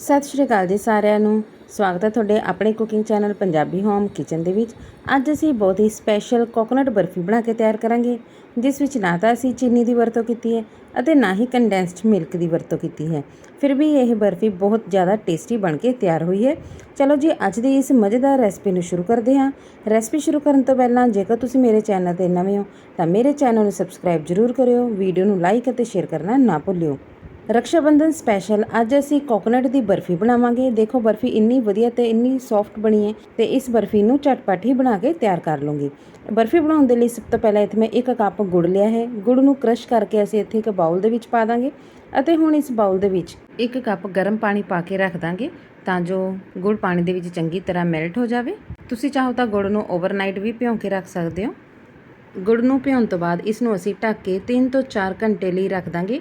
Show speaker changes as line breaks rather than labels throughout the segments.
ਸਤਿ ਸ਼੍ਰੀ ਅਕਾਲ ਜੀ ਸਾਰਿਆਂ ਨੂੰ। ਸਵਾਗਤ ਹੈ ਤੁਹਾਡੇ ਆਪਣੇ cooking channel Punjabi home kitchen ਦੇ ਵਿੱਚ। ਅੱਜ ਅਸੀਂ ਬਹੁਤ ਹੀ ਸਪੈਸ਼ਲ ਕੋਕੋਨਟ ਬਰਫੀ ਬਣਾ ਕੇ ਤਿਆਰ ਕਰਾਂਗੇ, ਜਿਸ ਵਿੱਚ ਨਾ ਤਾਂ ਅਸੀਂ ਚੀਨੀ ਦੀ ਵਰਤੋਂ ਕੀਤੀ ਹੈ ਅਤੇ ਨਾ ਹੀ ਕੰਡੈਂਸਡ ਮਿਲਕ ਦੀ ਵਰਤੋਂ ਕੀਤੀ ਹੈ। ਫਿਰ ਵੀ ਇਹ ਬਰਫੀ ਬਹੁਤ ਜ਼ਿਆਦਾ ਟੇਸਟੀ ਬਣ ਕੇ ਤਿਆਰ ਹੋਈ ਹੈ। ਚਲੋ ਜੀ, ਅੱਜ ਦੀ ਇਸ ਮਜ਼ੇਦਾਰ ਰੈਸਪੀ ਨੂੰ ਸ਼ੁਰੂ ਕਰਦੇ ਹਾਂ। ਰੈਸਪੀ ਸ਼ੁਰੂ ਕਰਨ ਤੋਂ ਪਹਿਲਾਂ ਜੇਕਰ ਤੁਸੀਂ ਮੇਰੇ ਚੈਨਲ ਤੇ ਨਵੇਂ ਹੋ, ਤਾਂ ਮੇਰੇ ਚੈਨਲ ਨੂੰ ਸਬਸਕ੍ਰਾਈਬ ਜ਼ਰੂਰ ਕਰਿਓ ਵੀਡੀਓ ਨੂੰ ਲਾਈਕ ਅਤੇ ਸ਼ੇਅਰ ਕਰਨਾ ਨਾ ਭੁੱਲਿਓ। ਰਕਸ਼ਾ ਬੰਧਨ ਸਪੈਸ਼ਲ ਅੱਜ ਅਸੀਂ ਕੋਕੋਨਟ ਦੀ ਬਰਫੀ ਬਣਾਵਾਂਗੇ। ਦੇਖੋ, ਬਰਫੀ ਇੰਨੀ ਵਧੀਆ ਤੇ ਇੰਨੀ ਸੌਫਟ ਬਣੀ ਹੈ ਤੇ ਇਸ ਬਰਫੀ ਨੂੰ ਝਟਪਟ ਹੀ ਬਣਾ ਕੇ ਤਿਆਰ ਕਰ ਲਵਾਂਗੇ। ਬਰਫੀ ਬਣਾਉਣ ਦੇ ਲਈ ਸਭ ਤੋਂ ਪਹਿਲਾਂ ਇੱਥੇ ਮੈਂ ਇੱਕ ਕੱਪ ਗੁੜ ਲਿਆ ਹੈ। ਗੁੜ ਨੂੰ ਕ੍ਰਸ਼ ਕਰਕੇ ਅਸੀਂ ਇੱਥੇ ਇੱਕ ਬਾਉਲ ਦੇ ਵਿੱਚ ਪਾ ਦਾਂਗੇ ਅਤੇ ਹੁਣ ਇਸ ਬਾਉਲ ਦੇ ਵਿੱਚ ਇੱਕ ਕੱਪ ਗਰਮ ਪਾਣੀ ਪਾ ਕੇ ਰੱਖ ਦਾਂਗੇ ਤਾਂ ਜੋ ਗੁੜ ਪਾਣੀ ਦੇ ਵਿੱਚ ਚੰਗੀ ਤਰ੍ਹਾਂ ਮੈਲਟ ਹੋ ਜਾਵੇ। ਤੁਸੀਂ ਚਾਹੋ ਤਾਂ ਗੁੜ ਨੂੰ ਓਵਰਨਾਈਟ ਵੀ ਭਿਉਂ ਕੇ ਰੱਖ ਸਕਦੇ ਹੋ। ਗੁੜ ਨੂੰ ਭਿਉਣ ਤੋਂ ਬਾਅਦ ਇਸ ਨੂੰ ਅਸੀਂ ਢੱਕ ਕੇ 3 ਤੋਂ 4 ਘੰਟੇ ਲਈ ਰੱਖ ਦਾਂਗੇ।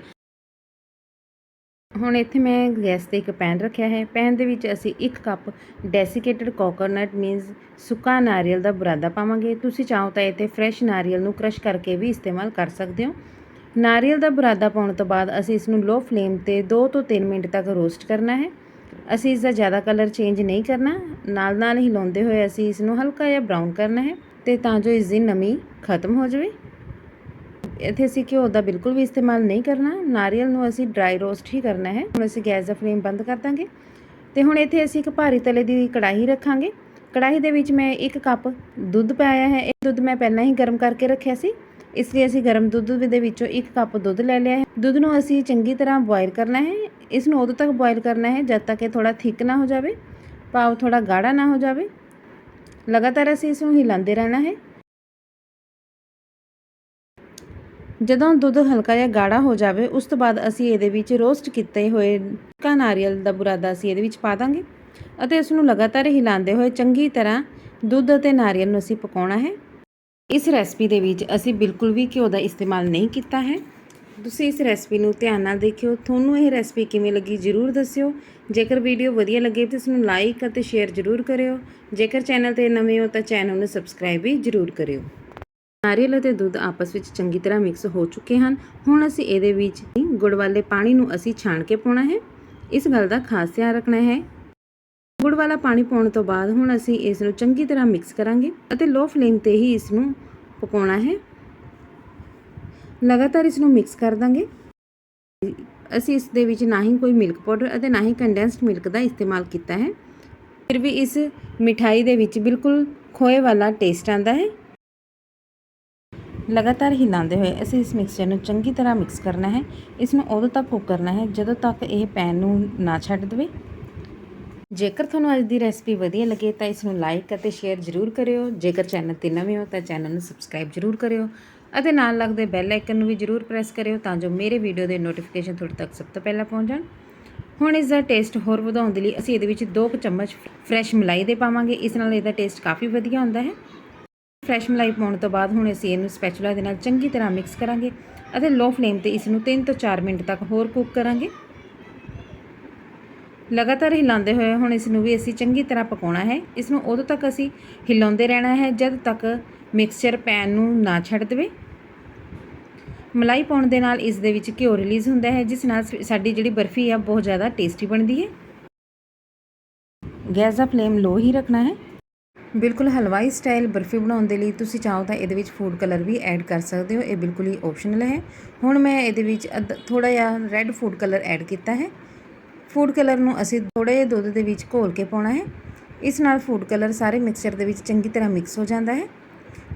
ਹੁਣ ਇੱਥੇ ਮੈਂ ਗੈਸ ਤੇ ਇੱਕ ਪੈਨ ਰੱਖਿਆ ਹੈ। ਪੈਨ ਦੇ ਵਿੱਚ ਅਸੀਂ 1 ਕੱਪ ਡੈਸੀਕੇਟਡ ਕੋਕੋਨਟ ਮੀਨਸ ਸੁੱਕਾ ਨਾਰੀਅਲ ਦਾ ਬੁਰਾਦਾ ਪਾਵਾਂਗੇ। ਤੁਸੀਂ ਚਾਹੋ ਤਾਂ ਇੱਥੇ ਫਰੈਸ਼ ਨਾਰੀਅਲ ਨੂੰ ਕ੍ਰਸ਼ ਕਰਕੇ ਵੀ ਇਸਤੇਮਾਲ ਕਰ ਸਕਦੇ ਹੋ। ਨਾਰੀਅਲ ਦਾ ਬੁਰਾਦਾ ਪਾਉਣ ਤੋਂ ਬਾਅਦ ਅਸੀਂ ਇਸ ਨੂੰ ਲੋ ਫਲੇਮ ਤੇ 2 ਤੋਂ 3 ਮਿੰਟ ਤੱਕ ਰੋਸਟ ਕਰਨਾ ਹੈ। ਅਸੀਂ ਇਸ ਦਾ ਜ਼ਿਆਦਾ ਕਲਰ ਚੇਂਜ ਨਹੀਂ ਕਰਨਾ। ਨਾਲ ਨਾਲ ਹਿਲਾਉਂਦੇ ਹੋਏ ਅਸੀਂ ਇਸ ਨੂੰ ਹਲਕਾ ਜਿਹਾ ਬਰਾਊਨ ਕਰਨਾ ਹੈ ਤੇ ਤਾਂ ਜੋ ਇਸ ਦੀ ਨਮੀ ਖਤਮ ਹੋ ਜਾਵੇ। ਇੱਥੇ ਅਸੀਂ ਘਿਓ ਦਾ ਬਿਲਕੁਲ ਵੀ ਇਸਤੇਮਾਲ ਨਹੀਂ ਕਰਨਾ। ਨਾਰੀਅਲ ਨੂੰ ਅਸੀਂ ਡਰਾਈ ਰੋਸਟ ਹੀ ਕਰਨਾ ਹੈ। ਹੁਣ ਅਸੀਂ ਗੈਸ ਦਾ ਫਲੇਮ ਬੰਦ ਕਰ ਦਾਂਗੇ। ਤੇ ਹੁਣ ਇੱਥੇ ਅਸੀਂ ਇੱਕ ਭਾਰੀ ਤਲੇ ਦੀ ਕੜਾਹੀ ਰੱਖਾਂਗੇ। ਕੜਾਹੀ ਦੇ ਵਿੱਚ ਮੈਂ ਇੱਕ ਕੱਪ ਦੁੱਧ ਪਾਇਆ ਹੈ। ਇਹ ਦੁੱਧ ਮੈਂ ਪਹਿਲਾਂ ਹੀ ਗਰਮ ਕਰਕੇ ਰੱਖਿਆ ਸੀ। ਇਸ ਲਈ ਅਸੀਂ ਗਰਮ ਦੁੱਧ ਦੇ ਵਿੱਚੋਂ ਇੱਕ ਕੱਪ ਦੁੱਧ ਲੈ ਲਿਆ ਹੈ। ਦੁੱਧ ਨੂੰ ਅਸੀਂ ਚੰਗੀ ਤਰ੍ਹਾਂ ਬੋਇਲ ਕਰਨਾ ਹੈ। ਇਸ ਨੂੰ ਉਦੋਂ ਤੱਕ ਬੋਇਲ ਕਰਨਾ ਹੈ ਜਦ ਤੱਕ ਇਹ ਥੋੜਾ ਥਿਕ ਨਾ ਹੋ ਜਾਵੇ। ਭਾਵ ਥੋੜਾ ਗਾੜਾ ਨਾ ਹੋ ਜਾਵੇ। ਲਗਾਤਾਰ ਅਸੀਂ ਇਸ ਨੂੰ ਹਿਲਾਉਂਦੇ ਰਹਿਣਾ ਹੈ। ਜਦੋਂ ਦੁੱਧ ਹਲਕਾ ਜਿਹਾ ਗਾੜਾ ਹੋ ਜਾਵੇ, ਉਸ ਤੋਂ ਬਾਅਦ ਅਸੀਂ ਇਹਦੇ ਵਿੱਚ ਰੋਸਟ ਕੀਤੇ ਹੋਏ ਕਾ ਨਾਰੀਅਲ ਦਾ ਬੁਰਾਦਾ ਅਸੀਂ ਇਹਦੇ ਵਿੱਚ ਪਾ ਦਾਂਗੇ ਅਤੇ ਇਸ ਨੂੰ ਲਗਾਤਾਰ ਹਿਲਾਉਂਦੇ ਹੋਏ ਚੰਗੀ ਤਰ੍ਹਾਂ ਦੁੱਧ ਅਤੇ ਨਾਰੀਅਲ ਨੂੰ ਅਸੀਂ ਪਕਾਉਣਾ ਹੈ। ਇਸ ਰੈਸਪੀ ਦੇ ਵਿੱਚ ਅਸੀਂ ਬਿਲਕੁਲ ਵੀ ਘਿਓ ਦਾ ਇਸਤੇਮਾਲ ਨਹੀਂ ਕੀਤਾ ਹੈ। ਤੁਸੀਂ ਇਸ ਰੈਸਪੀ ਨੂੰ ਧਿਆਨ ਨਾਲ ਦੇਖਿਓ। ਤੁਹਾਨੂੰ ਇਹ ਰੈਸਪੀ ਕਿਵੇਂ ਲੱਗੀ ਜਰੂਰ ਦੱਸਿਓ। ਜੇਕਰ ਵੀਡੀਓ ਵਧੀਆ ਲੱਗੇ ਤਾਂ ਇਸ ਨੂੰ ਲਾਈਕ ਅਤੇ ਸ਼ੇਅਰ ਜਰੂਰ ਕਰਿਓ। ਜੇਕਰ ਚੈਨਲ ਤੇ ਨਵੇਂ ਹੋ ਤਾਂ ਚੈਨਲ ਨੂੰ ਸਬਸਕ੍ਰਾਈਬ ਵੀ ਜਰੂਰ ਕਰਿਓ। ਨਾਰੀਅਲ ਅਤੇ ਦੁੱਧ ਆਪਸ ਵਿੱਚ ਚੰਗੀ ਤਰ੍ਹਾਂ ਮਿਕਸ ਹੋ ਚੁੱਕੇ ਹਨ। ਹੁਣ ਅਸੀਂ ਇਹਦੇ ਵਿੱਚ ਗੁੜ ਵਾਲੇ ਪਾਣੀ ਨੂੰ ਅਸੀਂ ਛਾਣ ਕੇ ਪਾਉਣਾ ਹੈ। ਇਸ ਗੱਲ ਦਾ ਖਾਸ ਧਿਆਨ ਰੱਖਣਾ ਹੈ। ਗੁੜ ਵਾਲਾ ਪਾਣੀ ਪਾਉਣ ਤੋਂ ਬਾਅਦ ਹੁਣ ਅਸੀਂ ਇਸ ਨੂੰ ਚੰਗੀ ਤਰ੍ਹਾਂ ਮਿਕਸ ਕਰਾਂਗੇ ਅਤੇ ਲੋ ਫਲੇਮ ਤੇ ਹੀ ਇਸ ਨੂੰ ਪਕਾਉਣਾ ਹੈ। ਲਗਾਤਾਰ ਇਸ ਨੂੰ ਮਿਕਸ ਕਰ ਦਾਂਗੇ। ਅਸੀਂ ਇਸ ਦੇ ਵਿੱਚ ਨਾ ਹੀ ਕੋਈ ਮਿਲਕ ਪਾਊਡਰ ਅਤੇ ਨਾ ਹੀ ਕੰਡੈਂਸਡ ਮਿਲਕ ਦਾ ਇਸਤੇਮਾਲ ਕੀਤਾ ਹੈ। ਫਿਰ ਵੀ ਇਸ ਮਿਠਾਈ ਦੇ ਵਿੱਚ ਬਿਲਕੁਲ ਖੋਏ ਵਾਲਾ ਟੇਸਟ ਆਂਦਾ ਹੈ। ਲਗਾਤਾਰ ਹਿਲਾਉਂਦੇ ਹੋਏ ਅਸੀਂ ਇਸ ਮਿਕਸਚਰ ਨੂੰ ਚੰਗੀ ਤਰ੍ਹਾਂ ਮਿਕਸ ਕਰਨਾ ਹੈ। ਇਸ ਨੂੰ ਉਦੋਂ ਤੱਕ ਕੁੱਕ ਕਰਨਾ ਹੈ ਜਦੋਂ ਤੱਕ ਇਹ ਪੈਨ ਨੂੰ ਨਾ ਛੱਡ ਦੇਵੇ। ਜੇਕਰ ਤੁਹਾਨੂੰ ਅੱਜ ਦੀ ਰੈਸਪੀ ਵਧੀਆ ਲੱਗੇ ਤਾਂ ਇਸ ਨੂੰ ਲਾਈਕ ਅਤੇ ਸ਼ੇਅਰ ਜ਼ਰੂਰ ਕਰਿਓ। ਜੇਕਰ ਚੈਨਲ ਤੇ ਨਵੇਂ ਹੋ ਤਾਂ ਚੈਨਲ ਨੂੰ ਸਬਸਕ੍ਰਾਈਬ ਜ਼ਰੂਰ ਕਰਿਓ ਅਤੇ ਨਾਲ ਲੱਗਦੇ ਬੈਲ ਆਈਕਨ ਨੂੰ ਵੀ ਜ਼ਰੂਰ ਪ੍ਰੈਸ ਕਰਿਓ ਤਾਂ ਜੋ ਮੇਰੇ ਵੀਡੀਓ ਦੇ ਨੋਟੀਫਿਕੇਸ਼ਨ ਤੁਹਾਡੇ ਤੱਕ ਸਭ ਤੋਂ ਪਹਿਲਾਂ ਪਹੁੰਚ ਜਾਣ। ਹੁਣ ਇਸ ਦਾ ਟੇਸਟ ਹੋਰ ਵਧਾਉਣ ਦੇ ਲਈ ਅਸੀਂ ਇਹਦੇ ਵਿੱਚ 2 ਚਮਚ ਫਰੈਸ਼ ਮਲਾਈ ਦੇ ਪਾਵਾਂਗੇ। ਇਸ ਨਾਲ ਇਹਦਾ ਟੇਸਟ ਕਾਫੀ ਵਧੀਆ ਹੁੰਦਾ ਹੈ। ਫਰੈਸ਼ ਮਲਾਈ ਪਾਉਣ ਤੋਂ ਬਾਅਦ ਹੁਣ ਅਸੀਂ ਇਹਨੂੰ ਸਪੈਚੂਲਾ ਦੇ ਨਾਲ ਚੰਗੀ ਤਰ੍ਹਾਂ ਮਿਕਸ ਕਰਾਂਗੇ ਅਤੇ ਲੋ ਫਲੇਮ ਤੇ ਇਸ ਨੂੰ 3 ਤੋਂ 4 ਮਿੰਟ ਤੱਕ ਹੋਰ ਕੁੱਕ ਕਰਾਂਗੇ। ਲਗਾਤਾਰ ਹਿਲਾਉਂਦੇ ਹੋਏ ਹੁਣ ਇਸ ਨੂੰ ਵੀ ਅਸੀਂ ਚੰਗੀ ਤਰ੍ਹਾਂ ਪਕਾਉਣਾ ਹੈ। ਇਸ ਨੂੰ ਉਦੋਂ ਤੱਕ ਅਸੀਂ ਹਿਲਾਉਂਦੇ ਰਹਿਣਾ ਹੈ ਜਦ ਤੱਕ ਮਿਕਸਚਰ ਪੈਨ ਨੂੰ ਨਾ ਛੱਡ ਦੇਵੇ। ਮਲਾਈ ਪਾਉਣ ਦੇ ਨਾਲ ਇਸ ਦੇ ਵਿੱਚ ਘਿਓ ਰਿਲੀਜ਼ ਹੁੰਦਾ ਹੈ, ਜਿਸ ਨਾਲ ਸਾਡੀ ਜਿਹੜੀ ਬਰਫੀ ਆ ਬਹੁਤ ਜ਼ਿਆਦਾ ਟੇਸਟੀ ਬਣਦੀ ਹੈ। ਗੈਸ ਦਾ ਫਲੇਮ ਲੋ ਹੀ ਰੱਖਣਾ ਹੈ। ਬਿਲਕੁਲ ਹਲਵਾਈ ਸਟਾਈਲ ਬਰਫੀ ਬਣਾਉਣ ਦੇ ਲਈ ਤੁਸੀਂ ਚਾਹੋ ਤਾਂ ਇਹਦੇ ਵਿੱਚ ਫੂਡ ਕਲਰ ਵੀ ਐਡ ਕਰ ਸਕਦੇ ਹੋ, ਇਹ ਬਿਲਕੁਲ ਹੀ ਆਪਸ਼ਨਲ ਹੈ। ਹੁਣ ਮੈਂ ਇਹਦੇ ਵਿੱਚ ਥੋੜਾ ਜਿਹਾ ਰੈੱਡ ਫੂਡ ਕਲਰ ਐਡ ਕੀਤਾ ਹੈ। ਫੂਡ ਕਲਰ ਨੂੰ ਅਸੀਂ ਥੋੜੇ ਜਿਹੇ ਦੁੱਧ ਦੇ ਵਿੱਚ ਘੋਲ ਕੇ ਪਾਉਣਾ ਹੈ। ਇਸ ਨਾਲ ਫੂਡ ਕਲਰ ਸਾਰੇ ਮਿਕਸਚਰ ਦੇ ਵਿੱਚ ਚੰਗੀ ਤਰ੍ਹਾਂ ਮਿਕਸ ਹੋ ਜਾਂਦਾ ਹੈ।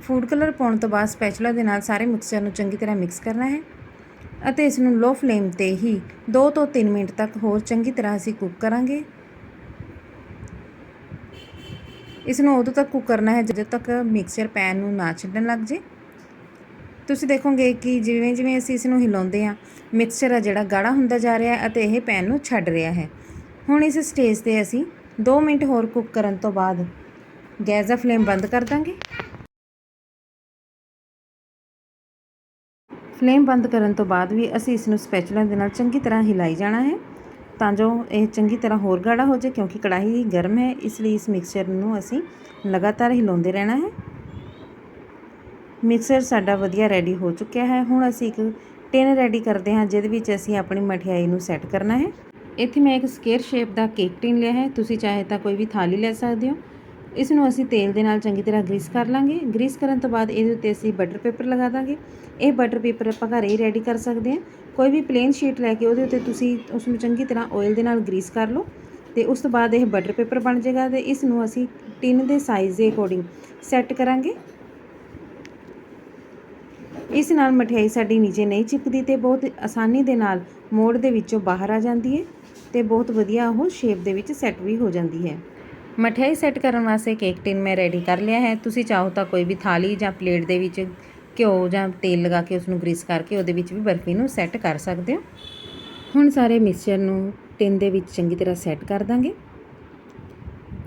ਫੂਡ ਕਲਰ ਪਾਉਣ ਤੋਂ ਬਾਅਦ ਸਪੈਚੂਲਾ ਦੇ ਨਾਲ ਸਾਰੇ ਮਿਕਸਚਰ ਨੂੰ ਚੰਗੀ ਤਰ੍ਹਾਂ ਮਿਕਸ ਕਰਨਾ ਹੈ ਅਤੇ ਇਸ ਨੂੰ ਲੋ ਫਲੇਮ ਤੇ ਹੀ 2 ਤੋਂ 3 ਮਿੰਟ ਤੱਕ ਹੋਰ ਚੰਗੀ ਤਰ੍ਹਾਂ ਅਸੀਂ ਕੁੱਕ ਕਰਾਂਗੇ। ਇਸ ਨੂੰ ਉਦੋਂ ਤੱਕ ਕੁੱਕ ਕਰਨਾ ਹੈ ਜਦੋਂ ਤੱਕ ਮਿਕਸਚਰ ਪੈਨ ਨੂੰ ਨਾ ਛੱਡਣ ਲੱਗ ਜੇ। ਤੁਸੀਂ ਦੇਖੋਗੇ ਕਿ ਜਿਵੇਂ ਜਿਵੇਂ ਅਸੀਂ ਇਸ ਨੂੰ ਹਿਲਾਉਂਦੇ ਆ ਮਿਕਸਚਰ ਆ ਜਿਹੜਾ ਗਾੜਾ ਹੁੰਦਾ ਜਾ ਰਿਹਾ ਹੈ ਅਤੇ ਇਹ ਪੈਨ ਨੂੰ ਛੱਡ ਰਿਹਾ ਹੈ। ਹੁਣ ਇਸ ਸਟੇਜ ਤੇ ਅਸੀਂ 2 ਮਿੰਟ ਹੋਰ ਕੁੱਕ ਕਰਨ ਤੋਂ ਬਾਅਦ ਗੈਸ ਦਾ ਫਲੇਮ ਬੰਦ ਕਰ ਦਾਂਗੇ। ਫਲੇਮ ਬੰਦ ਕਰਨ ਤੋਂ ਬਾਅਦ ਵੀ ਅਸੀਂ ਇਸ ਨੂੰ ਸਪੈਚੂਲਾ ਦੇ ਨਾਲ ਚੰਗੀ ਤਰ੍ਹਾਂ ਹਿਲਾਈ ਜਾਣਾ ਹੈ। ਤਾਂ ਜੋ ਇਹ ਚੰਗੀ ਤਰ੍ਹਾਂ ਹੋਰ ਗਾੜਾ ਹੋ ਜਾਏ, ਕਿਉਂਕਿ ਕੜਾਹੀ ਗਰਮ ਹੈ, ਇਸ ਲਈ ਇਸ ਮਿਕਸਚਰ ਨੂੰ ਅਸੀਂ ਲਗਾਤਾਰ ਹਿਲਾਉਂਦੇ ਰਹਿਣਾ ਹੈ। ਮਿਕਸਰ ਸਾਡਾ ਵਧੀਆ ਰੈਡੀ ਹੋ ਚੁੱਕਿਆ ਹੈ। ਹੁਣ ਅਸੀਂ ਇੱਕ ਟਿਨ ਰੈਡੀ ਕਰਦੇ ਹਾਂ, ਜਿਹਦੇ ਵਿੱਚ ਅਸੀਂ ਆਪਣੀ ਮਠਿਆਈ ਨੂੰ ਸੈੱਟ ਕਰਨਾ ਹੈ। ਇੱਥੇ ਮੈਂ ਇੱਕ ਸਕੇਅਰ ਸ਼ੇਪ ਦਾ ਕੇਕ ਟਿਨ ਲਿਆ ਹੈ। ਤੁਸੀਂ ਚਾਹੇ ਤਾਂ ਕੋਈ ਵੀ ਥਾਲੀ ਲੈ ਸਕਦੇ ਹੋ। ਇਸ ਨੂੰ ਅਸੀਂ ਤੇਲ ਦੇ ਨਾਲ ਚੰਗੀ ਤਰ੍ਹਾਂ ਗਰੀਸ ਕਰ ਲਾਂਗੇ। ਗਰੀਸ ਕਰਨ ਤੋਂ ਬਾਅਦ ਇਹਦੇ ਉੱਤੇ ਅਸੀਂ ਬਟਰ ਪੇਪਰ ਲਗਾ ਦਾਂਗੇ। ਇਹ ਬਟਰ ਪੇਪਰ ਆਪਾਂ ਘਰੇ ਹੀ ਰੈਡੀ ਕਰ ਸਕਦੇ ਹਾਂ। ਕੋਈ ਵੀ ਪਲੇਨ ਸ਼ੀਟ ਲੈ ਕੇ ਉਹਦੇ ਉੱਤੇ ਤੁਸੀਂ ਉਸ ਨੂੰ ਚੰਗੀ ਤਰ੍ਹਾਂ ਆਇਲ ਦੇ ਨਾਲ ਗਰੀਸ ਕਰ ਲਓ ਤੇ ਉਸ ਤੋਂ ਬਾਅਦ ਇਹ ਬਟਰ ਪੇਪਰ ਬਣ ਜਾਏਗਾ ਤੇ ਇਸ ਨੂੰ ਅਸੀਂ ਟਿਨ ਦੇ ਸਾਈਜ਼ ਦੇ ਅਕੋਰਡਿੰਗ ਸੈੱਟ ਕਰਾਂਗੇ। ਇਸ ਨਾਲ ਮਠਿਆਈ ਸਾਡੀ ਨੀਚੇ ਨਹੀਂ ਚਿਪਕਦੀ ਤੇ ਬਹੁਤ ਆਸਾਨੀ ਦੇ ਨਾਲ ਮੋੜ ਦੇ ਵਿੱਚੋਂ ਬਾਹਰ ਆ ਜਾਂਦੀ ਹੈ ਤੇ ਬਹੁਤ ਵਧੀਆ ਉਹ ਸ਼ੇਪ ਦੇ ਵਿੱਚ ਸੈੱਟ ਵੀ ਹੋ ਜਾਂਦੀ ਹੈ। ਮਠਿਆਈ ਸੈੱਟ ਕਰਨ ਵਾਸਤੇ ਕੇਕ ਟਿਨ ਮੈਂ ਰੈਡੀ ਕਰ ਲਿਆ ਹੈ। ਤੁਸੀਂ ਚਾਹੋ ਤਾਂ ਕੋਈ ਵੀ ਥਾਲੀ ਜਾਂ ਪਲੇਟ ਦੇ ਵਿੱਚ ਘਿਓ ਜਾਂ ਤੇਲ ਲਗਾ ਕੇ ਉਸ ਨੂੰ ਗਰੀਸ ਕਰਕੇ ਉਹਦੇ ਵਿੱਚ ਵੀ ਬਰਫੀ ਨੂੰ ਸੈੱਟ ਕਰ ਸਕਦੇ ਹੋ। ਹੁਣ ਸਾਰੇ ਮਿਕਸਚਰ ਨੂੰ ਟਿਨ ਦੇ ਵਿੱਚ ਚੰਗੀ ਤਰ੍ਹਾਂ ਸੈੱਟ ਕਰ ਦਾਂਗੇ।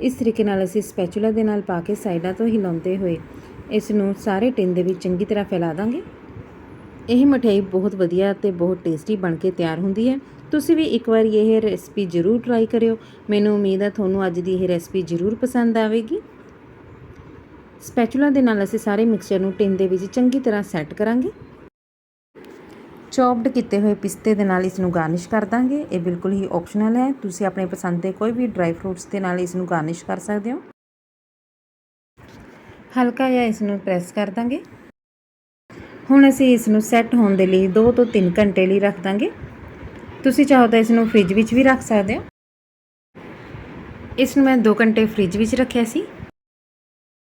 ਇਸ ਤਰੀਕੇ ਨਾਲ ਅਸੀਂ ਸਪੈਚੂਲਾ ਦੇ ਨਾਲ ਪਾ ਕੇ ਸਾਈਡਾਂ ਤੋਂ ਹਿਲਾਉਂਦੇ ਹੋਏ ਇਸ ਨੂੰ ਸਾਰੇ ਟਿਨ ਦੇ ਵਿੱਚ ਚੰਗੀ ਤਰ੍ਹਾਂ ਫੈਲਾ ਦਾਂਗੇ। ਇਹ ਮਠਿਆਈ ਬਹੁਤ ਵਧੀਆ ਤੇ ਬਹੁਤ ਟੇਸਟੀ ਬਣ ਕੇ ਤਿਆਰ ਹੁੰਦੀ ਹੈ। ਤੁਸੀਂ ਵੀ ਇੱਕ ਵਾਰ ਇਹ ਰੈਸਪੀ ਜ਼ਰੂਰ ਟਰਾਈ ਕਰਿਓ। ਮੈਨੂੰ ਉਮੀਦ ਹੈ ਤੁਹਾਨੂੰ ਅੱਜ ਦੀ ਇਹ ਰੈਸਪੀ ਜ਼ਰੂਰ ਪਸੰਦ ਆਵੇਗੀ। ਸਪੈਚੂਲਾ ਦੇ ਨਾਲ ਅਸੀਂ ਸਾਰੇ ਮਿਕਸਚਰ ਨੂੰ ਟਿਨ ਦੇ ਵਿੱਚ ਚੰਗੀ ਤਰ੍ਹਾਂ ਸੈੱਟ ਕਰਾਂਗੇ। ਚੌਪਡ ਕੀਤੇ ਹੋਏ ਪਿਸਤੇ ਦੇ ਨਾਲ ਇਸ ਨੂੰ ਗਾਰਨਿਸ਼ ਕਰ ਦਾਂਗੇ। ਇਹ ਬਿਲਕੁਲ ਹੀ ਆਪਸ਼ਨਲ ਹੈ। ਤੁਸੀਂ ਆਪਣੇ ਪਸੰਦ ਦੇ ਕੋਈ ਵੀ ਡਰਾਈ ਫਰੂਟਸ ਦੇ ਨਾਲ ਇਸ ਨੂੰ ਗਾਰਨਿਸ਼ ਕਰ ਸਕਦੇ ਹੋ। ਹਲਕਾ ਜਿਹਾ ਇਸ ਨੂੰ ਪ੍ਰੈਸ ਕਰ ਦਾਂਗੇ। ਹੁਣ ਅਸੀਂ ਇਸ ਨੂੰ ਸੈੱਟ ਹੋਣ ਦੇ ਲਈ 2 ਤੋਂ 3 ਘੰਟੇ ਲਈ ਰੱਖ ਦਾਂਗੇ। ਤੁਸੀਂ ਚਾਹੋ ਤਾਂ ਇਸ ਨੂੰ ਫ੍ਰਿਜ ਵਿੱਚ ਵੀ ਰੱਖ ਸਕਦੇ ਹੋ? ਇਸ ਨੂੰ ਮੈਂ 2 ਘੰਟੇ ਫ੍ਰਿਜ ਵਿੱਚ ਰੱਖਿਆ ਸੀ।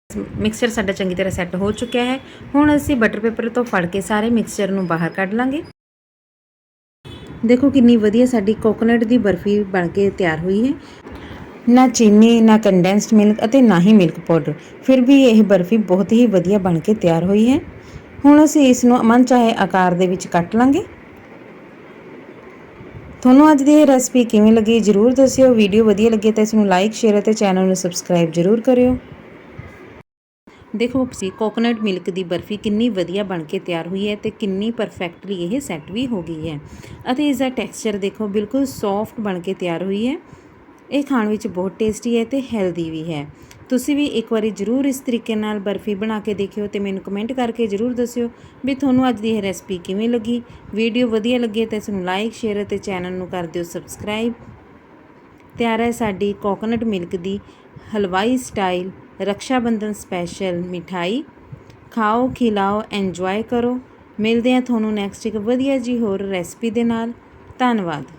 ਮਿਕਸਚਰ ਸਾਡਾ ਚੰਗੀ ਤਰ੍ਹਾਂ ਸੈੱਟ ਹੋ ਚੁੱਕਿਆ ਹੈ। ਹੁਣ ਅਸੀਂ ਬਟਰ ਪੇਪਰ ਤੋਂ ਫੜ ਕੇ ਸਾਰੇ ਮਿਕਸਚਰ ਨੂੰ ਬਾਹਰ ਕੱਢ ਲਾਂਗੇ। ਦੇਖੋ ਕਿੰਨੀ ਵਧੀਆ ਸਾਡੀ ਕੋਕੋਨਟ ਦੀ ਬਰਫੀ ਬਣ ਕੇ ਤਿਆਰ ਹੋਈ ਹੈ। ਨਾ ਚੀਨੀ, ਨਾ ਕੰਡੈਂਸਡ ਮਿਲਕ ਅਤੇ ਨਾ ਹੀ ਮਿਲਕ ਪਾਊਡਰ ਫਿਰ ਵੀ ਇਹ ਬਰਫੀ ਬਹੁਤ ਹੀ ਵਧੀਆ ਬਣ ਕੇ ਤਿਆਰ ਹੋਈ ਹੈ। ਹੁਣ ਅਸੀਂ ਇਸ ਨੂੰ ਮਨ ਚਾਹੇ ਆਕਾਰ ਦੇ ਵਿੱਚ ਕੱਟ ਲਾਂਗੇ। ਤੁਹਾਨੂੰ ਅੱਜ ਦੀ ਇਹ ਰੈਸਪੀ ਕਿਵੇਂ ਲੱਗੀ ਜਰੂਰ ਦੱਸਿਓ ਵੀਡੀਓ ਵਧੀਆ ਲੱਗੇ ਤਾਂ ਇਸ ਨੂੰ ਲਾਈਕ ਸ਼ੇਅਰ ਅਤੇ ਚੈਨਲ ਨੂੰ ਸਬਸਕ੍ਰਾਈਬ ਜਰੂਰ ਕਰਿਓ। ਦੇਖੋ ਤੁਸੀਂ ਕੋਕੋਨਟ ਮਿਲਕ ਦੀ ਬਰਫੀ ਕਿੰਨੀ ਵਧੀਆ ਬਣ ਕੇ ਤਿਆਰ ਹੋਈ ਹੈ ਤੇ ਕਿੰਨੀ ਪਰਫੈਕਟਲੀ ਇਹ ਸੈੱਟ ਵੀ ਹੋ ਗਈ ਹੈ। ਅਤੇ ਇਸ ਦਾ ਟੈਕਸਚਰ ਦੇਖੋ ਬਿਲਕੁਲ ਸੌਫਟ ਬਣ ਕੇ ਤਿਆਰ ਹੋਈ ਹੈ। ਇਹ ਖਾਣ ਵਿੱਚ ਬਹੁਤ ਟੇਸਟੀ ਹੈ ਤੇ ਹੈਲਦੀ ਵੀ ਹੈ। ਤੁਸੀਂ ਵੀ ਇੱਕ ਵਾਰੀ ਜ਼ਰੂਰ ਇਸ ਤਰੀਕੇ ਨਾਲ ਬਰਫੀ ਬਣਾ ਕੇ ਦੇਖਿਓ ਤੇ ਮੈਨੂੰ ਕਮੈਂਟ ਕਰਕੇ ਜ਼ਰੂਰ ਦੱਸਿਓ ਵੀ ਤੁਹਾਨੂੰ ਅੱਜ ਦੀ ਇਹ ਰੈਸਪੀ ਕਿਵੇਂ ਲੱਗੀ। ਵੀਡੀਓ ਵਧੀਆ ਲੱਗੇ ਤਾਂ ਇਸ ਨੂੰ ਲਾਈਕ ਸ਼ੇਅਰ ਅਤੇ ਚੈਨਲ ਨੂੰ ਕਰ ਦਿਓ ਸਬਸਕ੍ਰਾਈਬ ਤਿਆਰ ਹੈ ਸਾਡੀ ਕੋਕੋਨਟ ਮਿਲਕ ਦੀ ਹਲਵਾਈ ਸਟਾਈਲ ਰਕਸ਼ਾ ਬੰਧਨ ਸਪੈਸ਼ਲ ਮਿਠਾਈ। ਖਾਓ, ਖਿਲਾਓ ਐਨਜੋਏ ਕਰੋ। ਮਿਲਦੇ ਹਾਂ ਤੁਹਾਨੂੰ ਨੈਕਸਟ ਇੱਕ ਵਧੀਆ ਜੀ ਹੋਰ ਰੈਸਪੀ ਦੇ ਨਾਲ। ਧੰਨਵਾਦ।